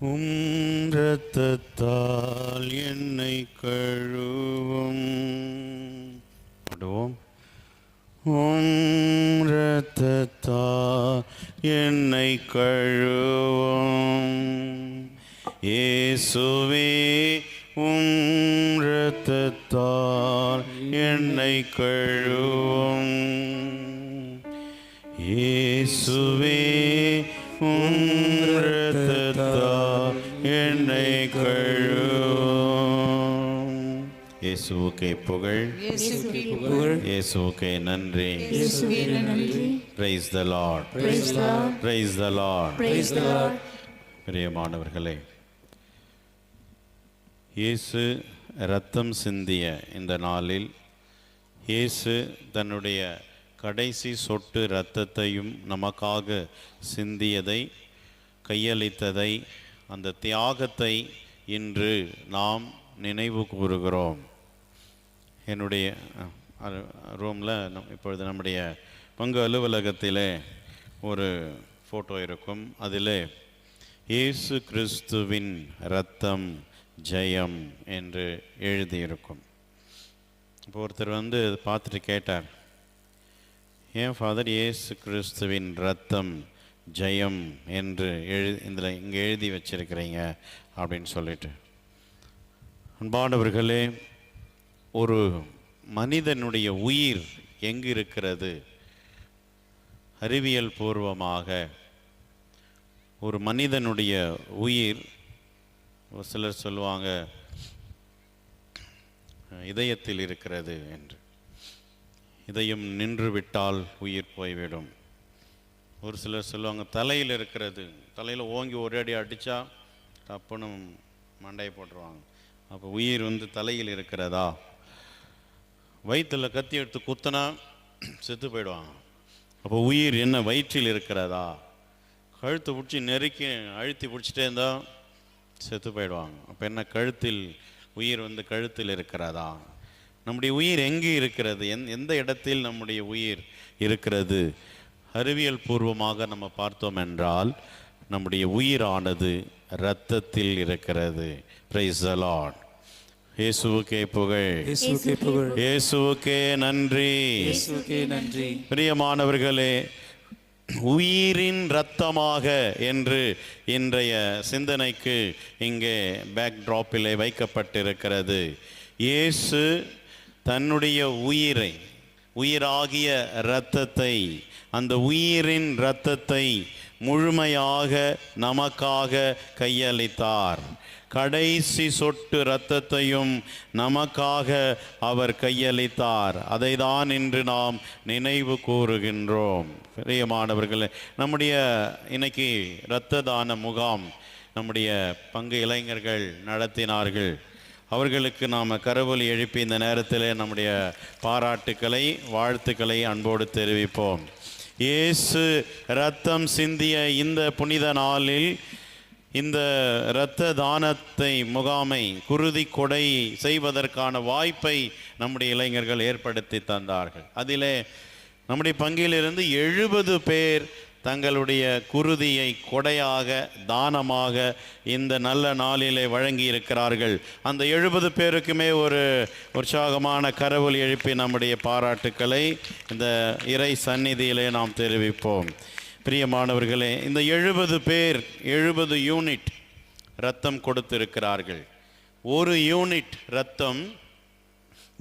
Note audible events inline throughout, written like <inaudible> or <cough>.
உம் இரத்தத்தால் என்னை கழுவும். பாடுவோம். உம் இரத்தத்தால் என்னை கழுவும். இயேசுவே உம் இரத்தத்தால் என்னை கழுவும். இயேசுவே இயேசுவுக்கே புகழ். இயேசுவுக்கே நன்றி. இயேசுவே நன்றி. Praise the Lord Praise the Lord. Praise the Lord Praise the Lord. பிரியமானவர்களே இயேசு இரத்தம் சிந்திய இந்த நாளில் இயேசு தன்னுடைய கடைசி சொட்டு இரத்தத்தையும் நமக்காக சிந்தியதை கையளித்ததை அந்த தியாகத்தை இன்று நாம் நினைவு கூறுகிறோம். என்னுடைய ரூமில் நம் இப்பொழுது நம்முடைய பங்கு அலுவலகத்திலே ஒரு ஃபோட்டோ இருக்கும். அதிலே இயேசு கிறிஸ்துவின் ரத்தம் ஜெயம் என்று எழுதியிருக்கும். இப்போ ஒருத்தர் வந்து பார்த்துட்டு கேட்டார் ஏன் ஃபாதர் இயேசு கிறிஸ்துவின் ரத்தம் ஜெயம் என்று எழு இதில் இங்கே எழுதி வச்சிருக்கிறீங்க? அப்படின்னு சொல்லிட்டு. அன்பானவர்களே ஒரு மனிதனுடைய உயிர் எங்கு இருக்கிறது அறிவியல் பூர்வமாக ஒரு மனிதனுடைய உயிர் ஒரு சிலர் சொல்லுவாங்க இதயத்தில் இருக்கிறது என்று. இதயம் நின்று விட்டால் உயிர் போய்விடும். ஒரு சிலர் சொல்லுவாங்க தலையில் இருக்கிறது. தலையில் ஓங்கி ஒரே அடி அடித்தா டப்புன்னு மண்டையை போட்டுருவாங்க. அப்போ உயிர் வந்து தலையில் இருக்கிறதா? வயிற்றில் கத்தி எடுத்து குத்தினா செத்து போயிடுவாங்க. அப்போ உயிர் என்ன வயிற்றில் இருக்கிறதா? கழுத்தை பிடிச்சி நெருக்கி அழுத்தி பிடிச்சிட்டே இருந்தால் செத்து போயிடுவாங்க. அப்போ என்ன கழுத்தில் உயிர் வந்து கழுத்தில் இருக்கிறதா? நம்முடைய உயிர் எங்கே இருக்கிறது? எந் எந்த இடத்தில் நம்முடைய உயிர் இருக்கிறது? அறிவியல் பூர்வமாக நம்ம பார்த்தோம் என்றால் நம்முடைய உயிரானது இரத்தத்தில் இருக்கிறது. பிரைஸ் இயேசுவுக்கே புகழ். இயேசுவே புகழ். இயேசுவுக்கே நன்றி. இயேசுவே நன்றி. பிரியமானவர்களே உயிரின் இரத்தமாக என்று இன்றைய சிந்தனைக்கு இங்கே பேக்ட்ராப்பிலே வைக்கப்பட்டிருக்கிறது. இயேசு தன்னுடைய உயிரை உயிராகிய இரத்தத்தை அந்த உயிரின் இரத்தத்தை முழுமையாக நமக்காக கையளித்தார். கடைசி சொட்டு இரத்தத்தையும் நமக்காக அவர் கையளித்தார். அதை தான் இன்று நாம் நினைவு கூறுகின்றோம். பிரியமானவர்களே நம்முடைய இன்னைக்கு இரத்த தான முகாம் நம்முடைய பங்கு இளைஞர்கள் நடத்தினார்கள். அவர்களுக்கு நாம் கரவொலி எழுப்பி இந்த நேரத்தில் நம்முடைய பாராட்டுக்களை வாழ்த்துக்களை அன்போடு தெரிவிப்போம். இயேசு ரத்தம் சிந்திய இந்த புனித நாளில் இந்த இரத்த தானத்தை முகாமை குருதி கொடை செய்வதற்கான வாய்ப்பை நம்முடைய இளைஞர்கள் ஏற்படுத்தி தந்தார்கள். அதிலே நம்முடைய பங்கிலிருந்து எழுபது பேர் தங்களுடைய குருதியை கொடையாக தானமாக இந்த நல்ல நாளிலே வழங்கி இருக்கிறார்கள் அந்த எழுபது பேருக்குமே ஒரு உற்சாகமான கரவல் எழுப்பி நம்முடைய பாராட்டுக்களை இந்த இறை சந்நிதியிலே நாம் தெரிவிப்போம். பிரியமானவர்களே இந்த எழுபது பேர் எழுபது யூனிட் ரத்தம் கொடுத்திருக்கிறார்கள். ஒரு யூனிட் ரத்தம்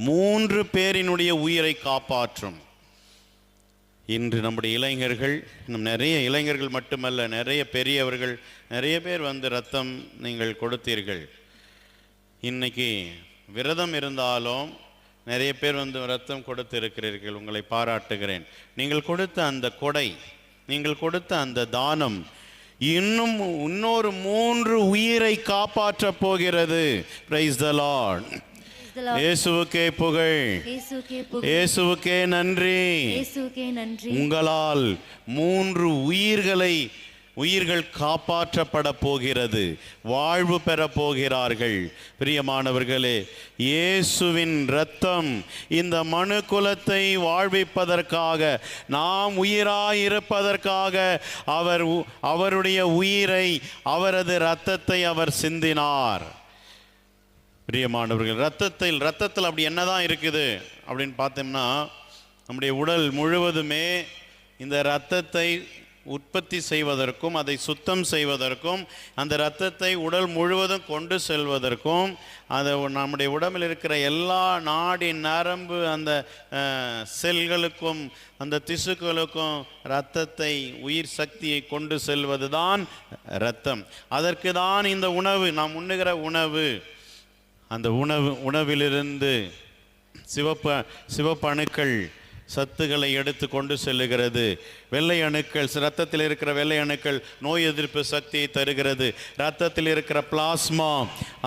மூன்று பேரினுடைய உயிரை காப்பாற்றும். இன்று நம்முடைய இளைஞர்கள் இன்னும் நிறைய இளைஞர்கள் மட்டுமல்ல நிறைய பெரியவர்கள் நிறைய பேர் வந்து ரத்தம் நீங்கள் கொடுத்தீர்கள். இன்னைக்கு விரதம் இருந்தாலும் நிறைய பேர் வந்து ரத்தம் கொடுத்திருக்கிறீர்கள். உங்களை பாராட்டுகிறேன். நீங்கள் கொடுத்த அந்த கொடை நீங்கள் கொடுத்த அந்த தானம் இன்னும் இன்னொரு மூன்று உயிரை காப்பாற்றப் போகிறது. பிரைஸ் த லார்ட் இயேசுவுக்கே புகழ். இயேசுவுக்கே நன்றி. உங்களால் மூன்று உயிர்களை உயிர்கள் காப்பாற்றப்பட போகிறது. வாழ்வு பெற போகிறார்கள். பிரியமானவர்களே இயேசுவின் இரத்தம் இந்த மனு குலத்தை வாழ்விப்பதற்காக நாம் உயிராயிருப்பதற்காக அவர் அவருடைய உயிரை அவரது இரத்தத்தை அவர் சிந்தினார். பிரியமானவர்கள் ரத்தத்தில் ரத்தத்தில் அப்படி என்னதான் இருக்குது அப்படின்னு பார்த்தோம்னா நம்முடைய உடல் முழுவதுமே இந்த இரத்தத்தை உற்பத்தி செய்வதற்கும் அதை சுத்தம் செய்வதற்கும் அந்த இரத்தத்தை உடல் முழுவதும் கொண்டு செல்வதற்கும் அதை நம்முடைய உடம்பில் இருக்கிற எல்லா நாடி நரம்பு அந்த செல்களுக்கும் அந்த திசுக்களுக்கும் இரத்தத்தை உயிர் சக்தியை கொண்டு செல்வது தான் இரத்தம். அதற்கு தான் இந்த உணவு நாம் உண்ணுகிற உணவு. அந்த உணவு உணவிலிருந்து சிவப்பு சிவப்பு அணுக்கள் சத்துக்களை எடுத்து கொண்டு செல்லுகிறது. வெள்ளை அணுக்கள் ரத்தத்தில் இருக்கிற வெள்ளை அணுக்கள் நோய் எதிர்ப்பு சக்தியை தருகிறது. ரத்தத்தில் இருக்கிற பிளாஸ்மா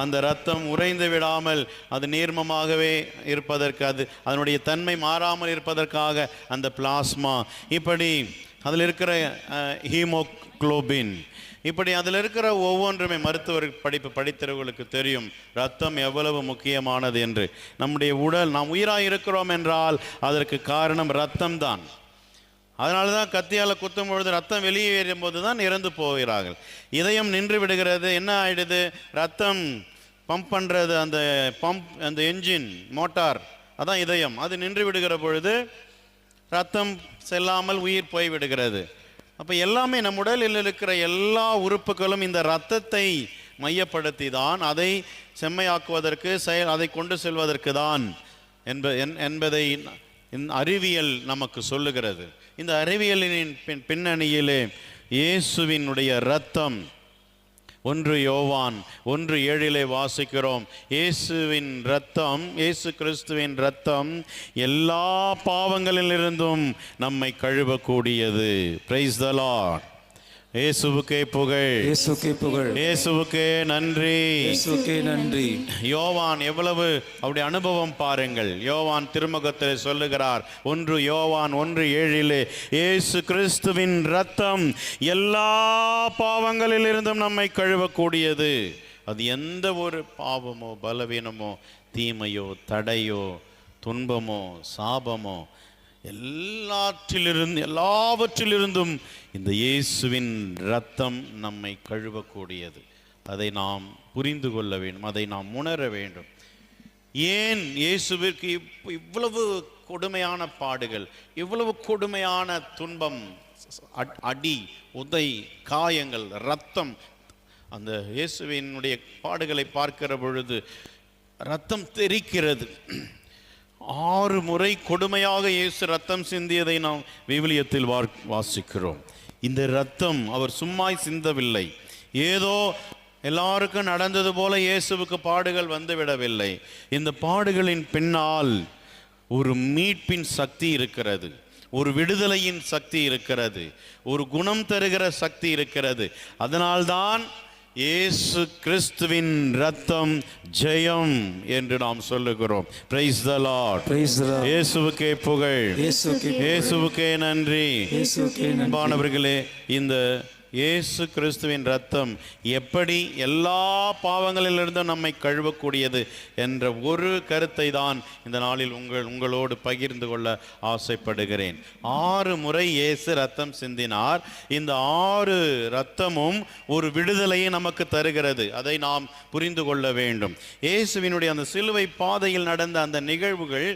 அந்த ரத்தம் உறைந்து விடாமல் அது நீர்மமாகவே இருப்பதற்கு அது அதனுடைய தன்மை மாறாமல் இருப்பதற்காக அந்த பிளாஸ்மா. இப்படி அதில் இருக்கிற ஹீமோக்ளோபின் இப்படி அதில் இருக்கிற ஒவ்வொன்றுமே மருத்துவர் படிப்பு படித்தவர்களுக்கு தெரியும். ரத்தம் எவ்வளவு முக்கியமானது என்று. நம்முடைய உடல் நாம் உயிராக இருக்கிறோம் என்றால் அதற்கு காரணம் ரத்தம் தான் அதனால தான் கத்தியால் குத்தும் பொழுது ரத்தம் வெளியேறும் போது தான் இறந்து போகிறார்கள். இதயம் நின்று விடுகிறது. என்ன ஆயிடுது? ரத்தம் பம்ப் பண்ணுறது அந்த பம்ப் அந்த என்ஜின் மோட்டார் அதான் இதயம். அது நின்று விடுகிற பொழுது ரத்தம் செல்லாமல் உயிர் போய் விடுகிறது அப்போ எல்லாமே நம் உடலில் இருக்கிற எல்லா உறுப்புகளும் இந்த ரத்தத்தை மையப்படுத்தி தான் அதை செம்மையாக்குவதற்கு செயல் அதை கொண்டு செல்வதற்கு தான் என்ப என்- என்பதை அறிவியல் நமக்கு சொல்லுகிறது. இந்த அறிவியலின் பின் பின்னணியிலே இயேசுவினுடைய இரத்தம் ஒன்று யோவான் ஒன்று ஏழிலே வாசிக்கிறோம். இயேசுவின் இரத்தம் இயேசு கிறிஸ்துவின் ரத்தம் எல்லா பாவங்களிலிருந்தும் நம்மை கழுவக்கூடியது. பிரைஸ் த லார்ட் இயேசுவுக்கே புகழ். இயேசுக்கே புகழ். இயேசுவுக்கே நன்றி. இயேசுக்கே நன்றி. யோவான் எவ்வளவு அவருடைய அனுபவம் பாருங்கள். யோவான் திருமுகத்தில் சொல்லுகிறார் ஒன்று யோவான் ஒன்று ஏழிலே இயேசு கிறிஸ்துவின் இரத்தம் எல்லா பாவங்களிலிருந்தும் நம்மை கழுவக்கூடியது. அது எந்த ஒரு பாவமோ பலவீனமோ தீமையோ தடையோ துன்பமோ சாபமோ எல்லாற்றிலிருந்து எல்லாவற்றிலிருந்தும் இந்த இயேசுவின் இரத்தம் நம்மை கழுவக்கூடியது. அதை நாம் புரிந்து கொள்ள வேண்டும் அதை நாம் உணர வேண்டும். ஏன் இயேசுவிற்கு இவ்வளவு கொடுமையான பாடுகள் இவ்வளவு கொடுமையான துன்பம் அட்- அடி உதை காயங்கள் ரத்தம் அந்த இயேசுவினுடைய பாடுகளை பார்க்கிற பொழுது ரத்தம் தெறிக்கிறது. ஆறு முறை கொடுமையாக இயேசு ரத்தம் சிந்தியதை நாம் விவிலியத்தில் வாசிக்கிறோம். இந்த ரத்தம் அவர் சும்மாய் சிந்தவில்லை. ஏதோ எல்லாருக்கும் நடந்தது போல இயேசுவுக்கு பாடுகள் வந்துவிடவில்லை இந்த பாடுகளின் பின்னால் ஒரு மீட்பின் சக்தி இருக்கிறது. ஒரு விடுதலையின் சக்தி இருக்கிறது. ஒரு குணம் தருகிற சக்தி இருக்கிறது. அதனால்தான் இயேசு கிறிஸ்துவின் ரத்தம் ஜெயம் என்று நாம் சொல்லுகிறோம். பிரைஸ் த லார்ட் பிரைஸ் இயேசுவுக்கே புகழ். இயேசுவுக்கே நன்றி. இயேசுக்கே நன்றி. அன்பானவர்களே இந்த இயேசு கிறிஸ்துவின் ரத்தம் எப்படி எல்லா பாவங்களிலிருந்தும் நம்மை கழுவக்கூடியது என்ற ஒரு கருத்தை தான் இந்த நாளில் உங்கள் உங்களோடு பகிர்ந்து கொள்ள ஆசைப்படுகிறேன். ஆறு முறை இயேசு ரத்தம் சிந்தினார். இந்த ஆறு ரத்தமும் ஒரு விடுதலையை நமக்கு தருகிறது. அதை நாம் புரிந்து கொள்ள வேண்டும். இயேசுவினுடைய அந்த சிலுவை பாதையில் நடந்த அந்த நிகழ்வுகள்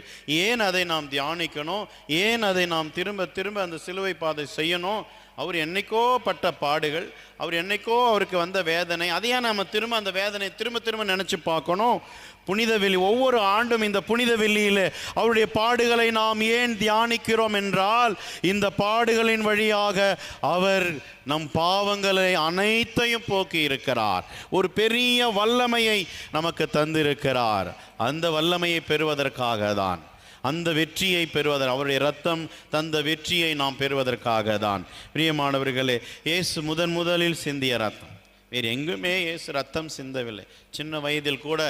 ஏன் அதை நாம் தியானிக்கணும்? ஏன் அதை நாம் திரும்ப திரும்ப அந்த சிலுவை பாதை செய்யணும்? அவர் என்னைக்கோ பட்ட பாடுகள் அவர் என்னைக்கோ அவருக்கு வந்த வேதனை அதையே நாம் திரும்ப அந்த வேதனை திரும்ப திரும்ப நினச்சி பார்க்கணும். புனித வெள்ளி ஒவ்வொரு ஆண்டும் இந்த புனித வெள்ளியில் அவருடைய பாடுகளை நாம் ஏன் தியானிக்கிறோம் என்றால் இந்த பாடுகளின் வழியாக அவர் நம் பாவங்களை அனைத்தையும் போக்கி இருக்கிறார். ஒரு பெரிய வல்லமையை நமக்கு தந்திருக்கிறார். அந்த வல்லமையை பெறுவதற்காக தான். அந்த வெற்றியை பெறுவதற்கு அவருடைய ரத்தம் தந்த வெற்றியை நாம் பெறுவதற்காக தான் பிரியமானவர்களே இயேசு முதன் முதலில் சிந்திய ரத்தம் வேறு எங்குமே இயேசு ரத்தம் சிந்தவில்லை. சின்ன வயதில் கூட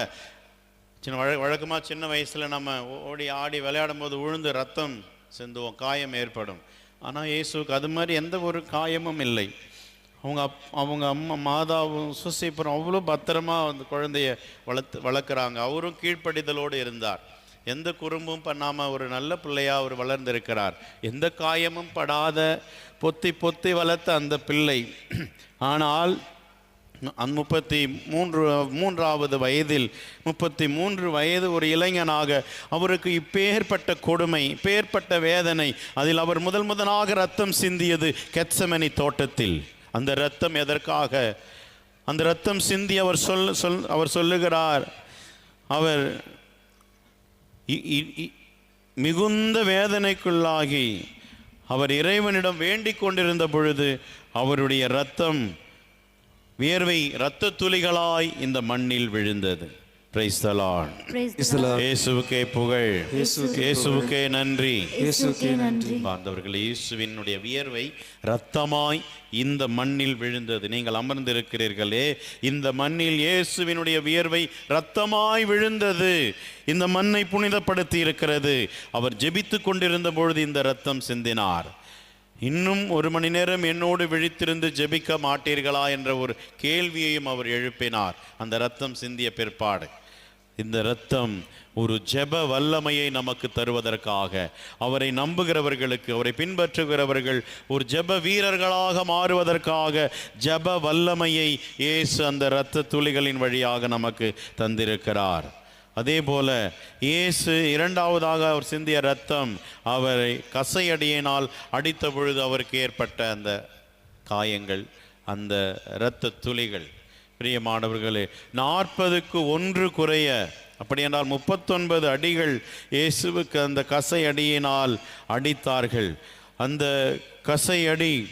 சின்ன வழ வழக்கமாக சின்ன வயசில் நம்ம ஓடி ஆடி விளையாடும் போது உழுந்து ரத்தம் சிந்துவோம் காயம் ஏற்படும். ஆனால் இயேசுவுக்கு அது மாதிரி எந்த ஒரு காயமும் இல்லை. அவங்க அப் அவங்க அம்மா மாதாவும் சுசைப்புறம் அவ்வளோ பத்திரமா அந்த குழந்தைய வளர்த்து வளர்க்குறாங்க. அவரும் கீழ்ப்படிதலோடு இருந்தார். எந்த குறும்பும் பண்ணாமல் ஒரு நல்ல பிள்ளையாக அவர் வளர்ந்திருக்கிறார். எந்த காயமும் படாத பொத்தி பொத்தி வளர்த்த அந்த பிள்ளை. ஆனால் முப்பத்தி மூன்று மூன்றாவது வயதில் முப்பத்தி மூன்று வயது ஒரு இளைஞனாக அவருக்கு இப்பேற்பட்ட கொடுமை இப்பேற்பட்ட வேதனை. அதில் அவர் முதல் முதலாக ரத்தம் சிந்தியது கெட்சமணி தோட்டத்தில். அந்த ரத்தம் எதற்காக? அந்த ரத்தம் சிந்தி அவர் சொல் சொல் அவர் சொல்லுகிறார். அவர் மிகுந்த வேதனைக்குள்ளாகி அவர் இறைவனிடம் வேண்டிக் கொண்டிருந்த பொழுது அவருடைய இரத்தம் வியர்வை இரத்த துளிகளாய் இந்த மண்ணில் விழுந்தது. இயேசுவுக்கே புகழ். இயேசுவுக்கே நன்றி. இயேசுக்கே நன்றி. பார்த்தவர்கள் இயேசுவினுடைய வியர்வை இரத்தமாய் இந்த மண்ணில் விழுந்தது. நீங்கள் அமர்ந்திருக்கிறீர்களே இந்த மண்ணில் இயேசுவினுடைய வியர்வை இரத்தமாய் விழுந்தது. இந்த மண்ணை புனிதப்படுத்தி இருக்கிறது அவர் ஜெபித்து கொண்டிருந்த பொழுது இந்த இரத்தம் சிந்தினார். இன்னும் ஒரு மணி நேரம் என்னோடு விழித்திருந்து ஜெபிக்க மாட்டீர்களா என்ற ஒரு கேள்வியையும் அவர் எழுப்பினார். அந்த இரத்தம் சிந்திய பிற்பாடு. இந்த இரத்தம் ஒரு ஜெப வல்லமையை நமக்கு தருவதற்காக. அவரை நம்புகிறவர்களுக்கு அவரை பின்பற்றுகிறவர்கள் ஒரு ஜெப வீரர்களாக மாறுவதற்காக ஜெப வல்லமையை இயேசு அந்த இரத்த துளிகளின் வழியாக நமக்கு தந்திருக்கிறார். அதே போல இயேசு இரண்டாவதாக அவர் சிந்திய ரத்தம் அவரை கசையடியினால் அடித்த பொழுது அவருக்கு ஏற்பட்ட அந்த காயங்கள் அந்த இரத்த துளிகள். பிரியமானவர்களே நாற்பதுக்கு ஒன்று குறைய அப்படி என்றால் முப்பத்தொன்பது அடிகள் இயேசுவுக்கு அந்த கசை அடியினால் அடித்தார்கள். அந்த கசை அடி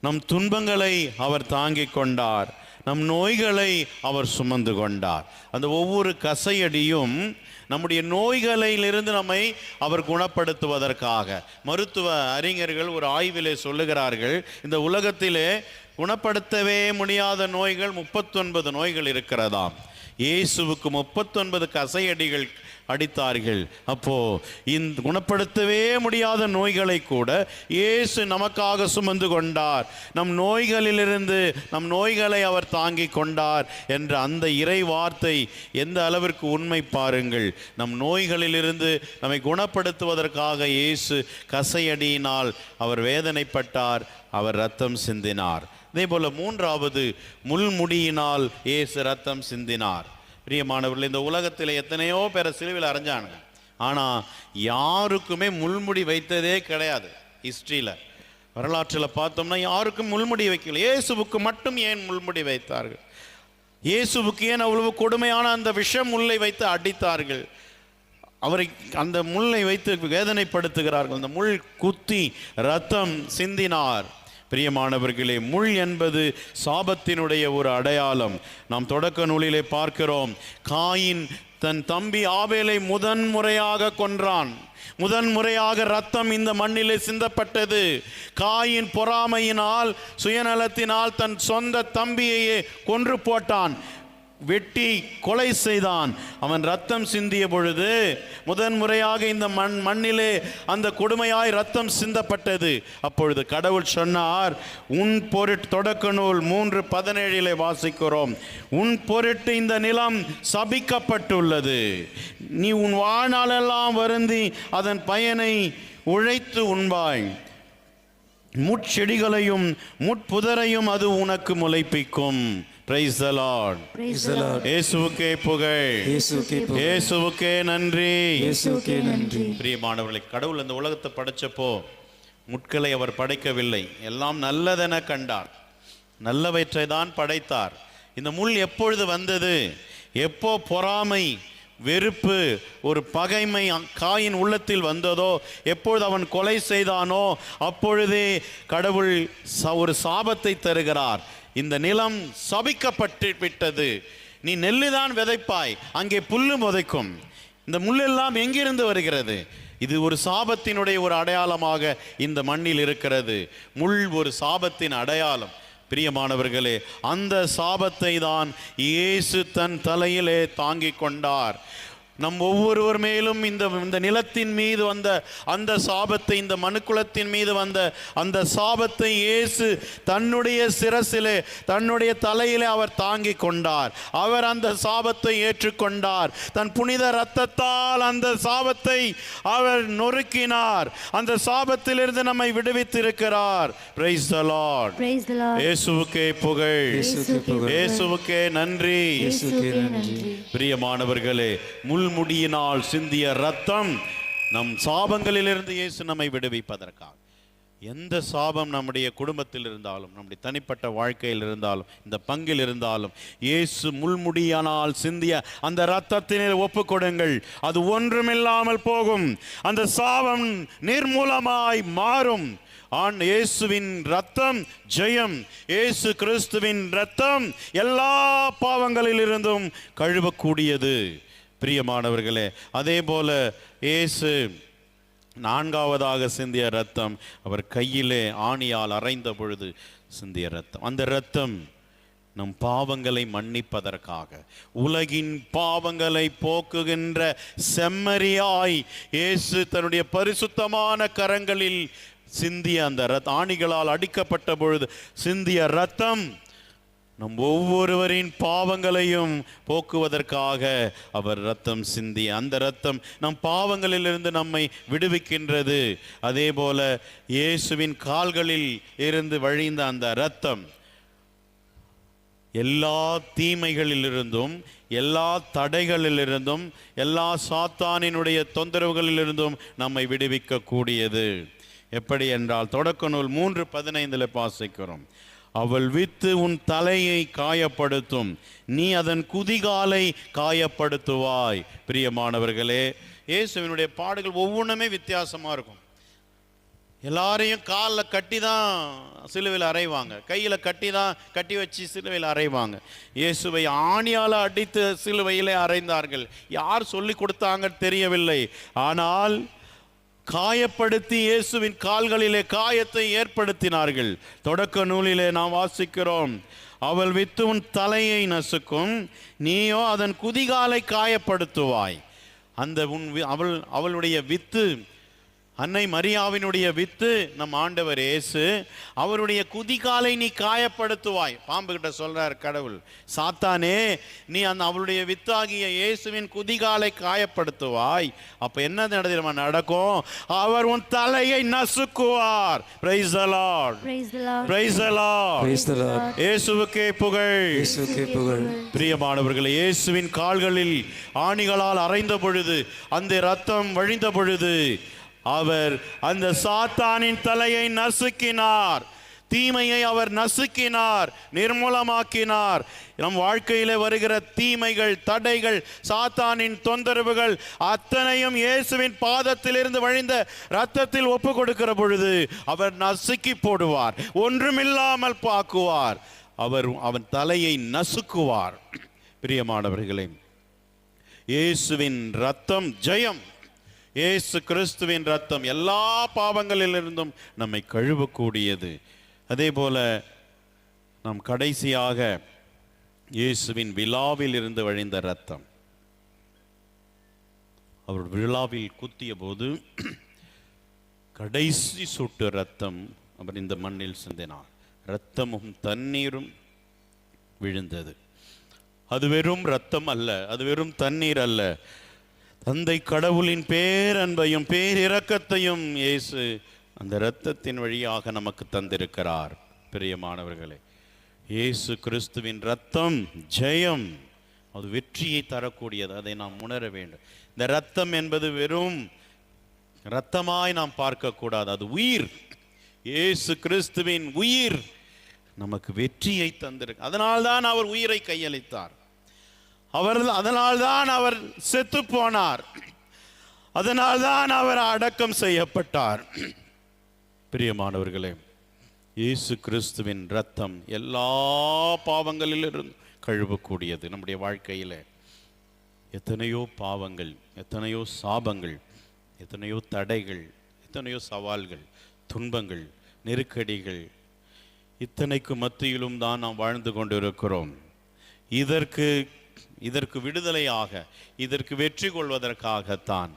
நம் துன்பங்களை அவர் தாங்கிக் கொண்டார் நம் நோய்களை அவர் சுமந்து கொண்டார். அந்த ஒவ்வொரு கசையடியும் நம்முடைய நோய்களிலிருந்து நம்மை அவர் குணப்படுத்துவதற்காக. மருத்துவ அறிஞர்கள் ஒரு ஆய்விலே சொல்லுகிறார்கள் இந்த உலகத்திலே குணப்படுத்தவே முடியாத நோய்கள் முப்பத்தொன்பது நோய்கள் இருக்கிறதாம். இயேசுவுக்கு முப்பத்தொன்பது கசையடிகள் அடித்தார்கள். அப்போ இந்த குணப்படுத்தவே முடியாத நோய்களை கூட இயேசு நமக்காக சுமந்து கொண்டார். நம் நோய்களிலிருந்து நம் நோய்களை அவர் தாங்கி கொண்டார் என்ற அந்த இறை வார்த்தை எந்த அளவிற்கு உண்மை பாருங்கள். நம் நோய்களிலிருந்து நம்மை குணப்படுத்துவதற்காக இயேசு கசையடியினால் அவர் வேதனைப்பட்டார் அவர் ரத்தம் சிந்தினார். அதே மூன்றாவது முள்முடியினால் இயேசு ரத்தம் சிந்தினார். பிரியமானவர்கள் இந்த உலகத்தில் எத்தனையோ பேரை சிலுவில் அரைஞ்சானுங்க. ஆனால் யாருக்குமே முள்முடி வைத்ததே கிடையாது ஹிஸ்ட்ரியில். வரலாற்றில் பார்த்தோம்னா யாருக்கும் முள்முடி வைக்கல. இயேசுவுக்கு மட்டும் ஏன் முள்முடி வைத்தார்கள்? இயேசுவுக்கு ஏன் அவ்வளவு கொடுமையான அந்த விஷம் முல்லை வைத்து அடித்தார்கள்? அவரை அந்த முள்ளை வைத்து வேதனைப்படுத்துகிறார்கள். அந்த முள் குத்தி ரத்தம் சிந்தினார். பிரியமானவர்களே முள் என்பது சாபத்தினுடைய ஒரு அடையாளம். நாம் தொடக்க நூலிலே பார்க்கிறோம் காயின் தன் தம்பி ஆவேலை முதன் முறையாக கொன்றான். முதன் முறையாக ரத்தம் இந்த மண்ணிலே சிந்தப்பட்டது. காயின் பொறாமையினால் சுயநலத்தினால் தன் சொந்த தம்பியையே கொன்று போட்டான். வெட்டி கொலை செய்தான். அவன் ரத்தம் சிந்திய பொழுது முதன் முறையாக இந்த மண் மண்ணிலே அந்த கொடுமையாய் ரத்தம் சிந்தப்பட்டது. அப்பொழுது கடவுள் சொன்னார் உன் பொருட் தொடக்க நூல் மூன்று பதினேழிலே வாசிக்கிறோம். உன் பொருட்டு இந்த நிலம் சபிக்கப்பட்டுள்ளது. நீ உன் வாழ்நாளெல்லாம் வருந்தி அதன் பயனை உழைத்து உண்பாய். முட்செடிகளையும் முட்புதரையும் அது உனக்கு முளைப்பிக்கும். Praise the Lord Praise the Lord. இயேசுவுக்கே புகழ். இயேசுவுக்கே நன்றி இயேசுக்கே நன்றி பிரியமானவர்களை கடவுள் இந்த உலகத்தை படைச்சப்போ முட்களை அவர் படைக்கவில்லை எல்லாம் நல்லதென கண்டார் நல்லவற்றை தான் படைத்தார் இந்த முள் எப்பொழுது வந்தது எப்போ பொறாமை வெறுப்பு ஒரு பகைமை காயின் உள்ளத்தில் வந்ததோ எப்பொழுது அவன் கொலை செய்தானோ அப்பொழுதே கடவுள் ச- ஒரு சாபத்தை தருகிறார் இந்த நிலம் சபிக்கப்பட்டு விட்டது. நீ நெல்லுதான் விதைப்பாய் அங்கே புல்லு முதைக்கும் இந்த முள்ளெல்லாம் எங்கிருந்து வருகிறது? இது ஒரு சாபத்தினுடைய ஒரு அடையாளமாக இந்த மண்ணில் இருக்கிறது. முள் ஒரு சாபத்தின் அடையாளம். பிரியமானவர்களே அந்த சாபத்தை தான் இயேசு தன் தலையிலே தாங்கிக் கொண்டார். நம் ஒவ்வொருவர் மேலும் இந்த இந்த நிலத்தின் மீது வந்த அந்த சாபத்தை இந்த மனுக்குலத்தின் மீது வந்த அந்த சாபத்தை இயேசு தன்னுடைய சிரசிலே தன்னுடைய தலையிலே அவர் தாங்கி கொண்டார். அவர் அந்த சாபத்தை ஏற்றுக்கொண்டார். தன் புனித இரத்தத்தால் அந்த சாபத்தை அவர் நொறுக்கினார். அந்த சாபத்திலிருந்து நம்மை விடுவித்திருக்கிறார். Praise the Lord Praise the Lord. இயேசுவுக்கே புகழ். இயேசுவுக்கே புகழ். இயேசுவுக்கே நன்றி. இயேசுவுக்கே நன்றி. முடியினால் சிந்திய ரத்தம் நம் சாபங்களிலிருந்து இயேசு நம்மை விடுவிப்பதற்காக. எந்த சாபம் நம்முடைய குடும்பத்தில் இருந்தாலும் நம்முடைய தனிப்பட்ட வாழ்க்கையில் இருந்தாலும் இந்த பங்கில் இருந்தாலும் இயேசு முள்முடியானால் சிந்திய அந்த இரத்தத்தினை ஒப்பு கொடுங்கள் அது ஒன்றுமில்லாமல் போகும். அந்த சாபம் நிர்மூலமாய் மாறும். ஆண் இயேசுவின் ரத்தம் ஜெயம். இயேசு கிறிஸ்துவின் ரத்தம் எல்லா பாவங்களிலிருந்தும் கழுவக்கூடியது. பிரியமானவர்களே அதே போல இயேசு நான்காவதாக சிந்திய ரத்தம் அவர் கையிலே ஆணியால் அறைந்த பொழுது சிந்திய ரத்தம் அந்த ரத்தம் நம் பாவங்களை மன்னிப்பதற்காக உலகின் பாவங்களை போக்குகின்ற செம்மறியாய் இயேசு தன்னுடைய பரிசுத்தமான கரங்களில் சிந்திய அந்த ரத் ஆணிகளால் அடிக்கப்பட்ட பொழுது சிந்திய ரத்தம் நம் ஒவ்வொருவரின் பாவங்களையும் போக்குவதற்காக அவர் ரத்தம் சிந்தி அந்த ரத்தம் நம் பாவங்களிலிருந்து நம்மை விடுவிக்கின்றது. அதே போல இயேசுவின் கால்களில் இருந்து வழிந்த அந்த ரத்தம் எல்லா தீமைகளிலிருந்தும் எல்லா தடைகளிலிருந்தும் எல்லா சாத்தானினுடைய தொந்தரவுகளிலிருந்தும் நம்மை விடுவிக்கக்கூடியது. எப்படி என்றால் தொடக்க நூல் மூன்று பதினைந்தில் பாசிக்கிறோம் அவள் வித்து உன் தலையை காயப்படுத்தும். நீ அதன் குதிகாலை காயப்படுத்துவாய். பிரியமானவர்களே இயேசுவினுடைய பாடுகள் ஒவ்வொன்றுமே வித்தியாசமாக இருக்கும். எல்லாரையும் காலில் கட்டி தான் சிலுவையில் அறைவாங்க. கையில் கட்டி தான் கட்டி வச்சு சிலுவையில் அறைவாங்க. இயேசுவை ஆணியால் அடித்து சிலுவையிலே அறைந்தார்கள். யார் சொல்லி கொடுத்தாங்கன்னு தெரியவில்லை. ஆனால் காயப்படுத்தி இயேசுவின் கால்களிலே காயத்தை ஏற்படுத்தினார்கள். தொடக்க நூலிலே நாம் வாசிக்கிறோம் அவள் வித்து உன் தலையை நசுக்கும் நீயோ அதன் குதிகாலை காயப்படுத்துவாய். அந்த உன் வி- அவள் அவளுடைய வித்து அன்னை மரியாவினுடைய வித்து நம் ஆண்டவர் இயேசு அவருடைய குதிகாலை நீ காயப்படுத்துவாய். பாம்பு கிட்ட சொல்றார் கடவுள் சாத்தானே நீ அந்த அவளுடைய வித்தாகிய இயேசுவின் குதிகாலை காயப்படுத்துவாய். அப்ப என்ன நடந்திருமா நடக்கும். அவர் உன் தலையை நசுக்குவார். Praise the Lord. Praise the Lord. Praise the Lord. Praise the Lord. இயேசுவுக்கே புகழ். புகழ். பிரியமானவர்களே இயேசுவின் கால்களில் ஆணிகளால் அறைந்த பொழுது அந்த இரத்தம் வழிந்த பொழுது அவர் அந்த சாத்தானின் தலையை நசுக்கினார். தீமையை அவர் நசுக்கினார் நிர்மூலமாக்கினார். நம் வாழ்க்கையிலே வருகிற தீமைகள் தடைகள் சாத்தானின் தொந்தரவுகள் அத்தனையும் இயேசுவின் பாதத்திலிருந்து வழிந்த இரத்தத்தில் ஒப்பு கொடுக்கிற பொழுது அவர் நசுக்கி போடுவார் ஒன்றுமில்லாமல் பாக்குவார் அவர் அவன் தலையை நசுக்குவார். பிரியமானவர்களே இயேசுவின் ரத்தம் ஜெயம். இயேசு கிறிஸ்துவின் ரத்தம் எல்லா பாவங்களிலிருந்தும் நம்மை கழுவக்கூடியது. அதே போல நாம் கடைசியாக இயேசுவின் விழாவில் இருந்து வழிந்த ரத்தம் அவர் விழாவில் குத்திய போது கடைசி சுட்டு ரத்தம் அவர் இந்த மண்ணில் சிந்தினார். ரத்தமும் தண்ணீரும் விழுந்தது. அது வெறும் ரத்தம் அல்ல அது வெறும் தண்ணீர் அல்ல. தந்தை கடவுளின் பேரன்பையும் பேரிரக்கத்தையும் இயேசு அந்த இரத்தத்தின் வழியாக நமக்கு தந்திருக்கிறார். பிரியமானவர்களே இயேசு கிறிஸ்துவின் ரத்தம் ஜெயம் அது வெற்றியை தரக்கூடியது. அதை நாம் உணர வேண்டும். இந்த ரத்தம் என்பது வெறும் ரத்தமாய் நாம் பார்க்கக்கூடாது. அது உயிர். இயேசு கிறிஸ்துவின் உயிர் நமக்கு வெற்றியை தந்திருக்கு. அதனால்தான் அவர் உயிரை கையளித்தார். அவர் அதனால்தான் அவர் செத்து போனார் அதனால்தான் அவர் அடக்கம் செய்யப்பட்டார். பிரியமானவர்களே இயேசு கிறிஸ்துவின் ரத்தம் எல்லா பாவங்களிலிருந்து கழுவக்கூடியது நம்முடைய வாழ்க்கையில். எத்தனையோ பாவங்கள் எத்தனையோ சாபங்கள் எத்தனையோ தடைகள் எத்தனையோ சவால்கள் துன்பங்கள் நெருக்கடிகள் இத்தனைக்கு மத்தியிலும் தான் நாம் வாழ்ந்து கொண்டிருக்கிறோம். இதற்கு இதற்கு விடுதலையாக இதற்கு வெற்றி கொள்வதற்காகத்தான்.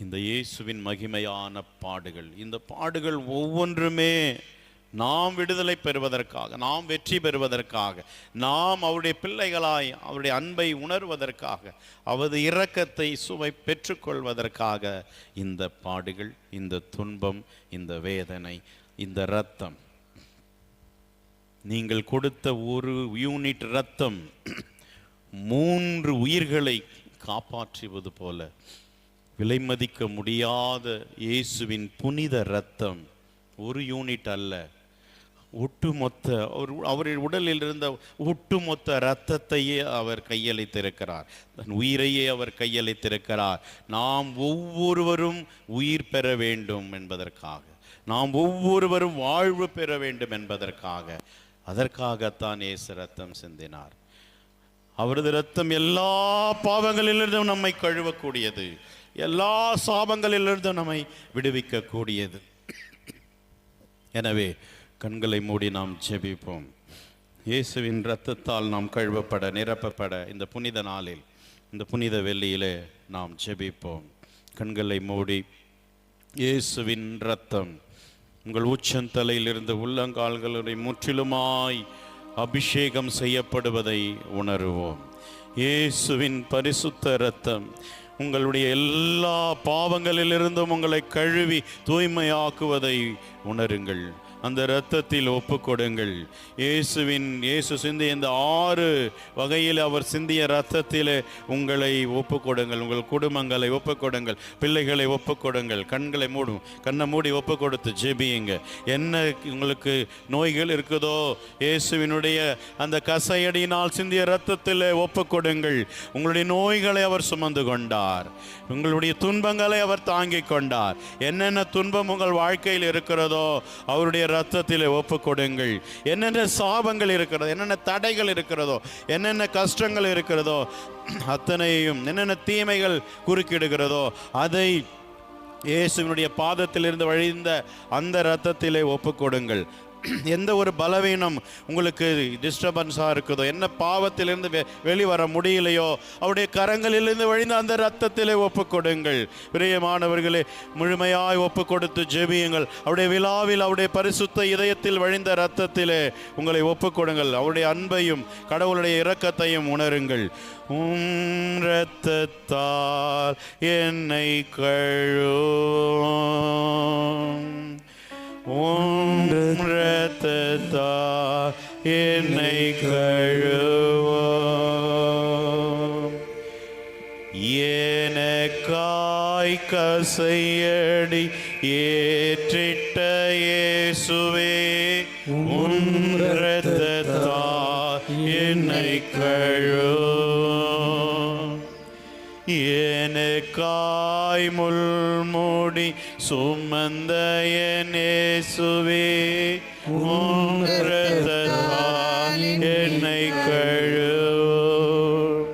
இந்த இயேசுவின் மகிமையான பாடுகள் இந்த பாடுகள் ஒவ்வொன்றுமே நாம் விடுதலை பெறுவதற்காக நாம் வெற்றி பெறுவதற்காக நாம் அவருடைய பிள்ளைகளாய் அவருடைய அன்பை உணர்வதற்காக அவரது இரக்கத்தை சுவை பெற்றுக்கொள்வதற்காக இந்த பாடுகள் இந்த துன்பம் இந்த வேதனை இந்த இரத்தம். நீங்கள் கொடுத்த ஒரு யூனிட் ரத்தம் மூன்று உயிர்களை காப்பாற்றுவது போல விலைமதிக்க முடியாத இயேசுவின் புனித ரத்தம் ஒரு யூனிட் அல்ல. ஒட்டுமொத்த அவர் அவரின் உடலில் இருந்த ஒட்டுமொத்த இரத்தத்தையே அவர் கையளித்திருக்கிறார். தன் உயிரையே அவர் கையளித்திருக்கிறார். நாம் ஒவ்வொருவரும் உயிர் பெற வேண்டும் என்பதற்காக. நாம் ஒவ்வொருவரும் வாழ்வு பெற வேண்டும் என்பதற்காக. அதற்காகத்தான் இயேசு ரத்தம் சிந்தினார். அவரது ரத்தம் எல்லா பாவங்களிலிருந்தும் நம்மை கழுவக்கூடியது. எல்லா சாபங்களிலிருந்தும் நம்மை விடுவிக்கக்கூடியது. எனவே கண்களை மூடி நாம் ஜெபிப்போம். இயேசுவின் இரத்தத்தால் நாம் கழுவப்பட நிரப்பப்பட இந்த புனித நாளில் இந்த புனித வெள்ளியிலே நாம் ஜெபிப்போம். கண்களை மூடி இயேசுவின் இரத்தம் உங்கள் உச்சந்தலையிலிருந்து உள்ளங்கால்களுடைய முற்றிலுமாய் அபிஷேகம் செய்யப்படுவதை உணருவோம். இயேசுவின் பரிசுத்த இரத்தம் உங்களுடைய எல்லா பாவங்களிலிருந்தும் உங்களை கழுவி தூய்மையாக்குவதை உணருங்கள். அந்த இரத்தத்தில் ஒப்புக்கொடுங்கள். இயேசுவின் இயேசு சிந்திய இந்த ஆறு வகையில் அவர் சிந்திய இரத்தத்தில் உங்களை ஒப்புக்கொடுங்கள். உங்கள் குடும்பங்களை ஒப்பு கொடுங்கள் பிள்ளைகளை ஒப்பு கொடுங்கள் கண்களை மூடும் கண்ணை மூடி ஒப்பு கொடுத்து ஜெபியுங்க. என்ன உங்களுக்கு நோய்கள் இருக்குதோ இயேசுவினுடைய அந்த கசையடியினால் சிந்திய இரத்தத்தில் ஒப்புக்கொடுங்கள். உங்களுடைய நோய்களை அவர் சுமந்து கொண்டார். உங்களுடைய துன்பங்களை அவர் தாங்கிக் கொண்டார். என்னென்ன துன்பம் உங்கள் வாழ்க்கையில் இருக்கிறதோ அவருடைய ரத்தத்தில் ஒப்புக்கொடுங்கள். என்னென்ன சாபங்கள் இருக்கிறதோ என்னென்ன தடைகள் இருக்கிறதோ என்னென்ன கஷ்டங்கள் இருக்கிறதோ அத்தனையும் என்னென்ன தீமைகள் குறுக்கிடுகிறதோ அதை இயேசுவினுடைய பாதத்திலிருந்து வழிந்த அந்த இரத்தத்திலே ஒப்புக்கொடுங்கள். <clears throat> எந்த ஒரு பலவீனம் உங்களுக்கு டிஸ்டர்பன்ஸாக இருக்குதோ என்ன பாவத்திலிருந்து வெ வெளிவர முடியலையோ அவருடைய கரங்களிலிருந்து வழிந்த அந்த இரத்தத்திலே ஒப்புக்கொடுங்கள் பிரியமானவர்களே முழுமையாய் ஒப்பு கொடுத்து ஜெபியுங்கள். அவருடைய விழாவில் அவருடைய பரிசுத்த இதயத்தில் வழிந்த ரத்தத்திலே உங்களை ஒப்பு கொடுங்கள். அவருடைய அன்பையும் கடவுளுடைய இரக்கத்தையும் உணருங்கள். உம் ரத்தத்தால் என்னை கழுவும். உம் ரத்தத்தா என்னை கழுவும் எனக்காய் கசையடி ஏற்றிட்ட முள்மூடி சுமந்த என் என்னை கழுவும்.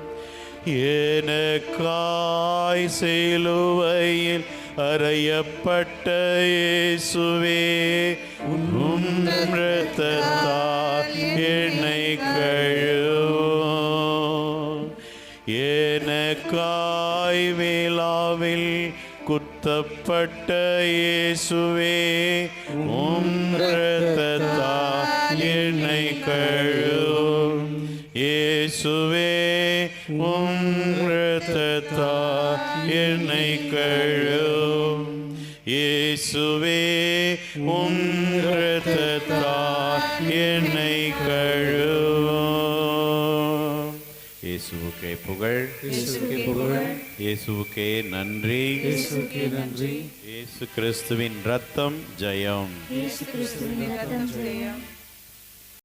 எனக்காய் சிலுவையில் அறையப்பட்ட இயேசுவே குத்தப்பட்ட இயேசுவே உம் ரத்தத்தா என்னை கழுவும் இயேசுவே உம் ரத்தத்தா என்னை கழுவும் இயேசுவே உம் ரத்தத்தா என்னை கழுவும் இயேசுவுக்கே புகழ் இயேசுவுக்கே புகழ் இயேசுவுக்கே நன்றி. இயேசுக்கே நன்றி. இயேசு கிறிஸ்துவின் ரத்தம் ஜெயம். இயேசு கிறிஸ்துவின் ரத்தம் ஜெயம்.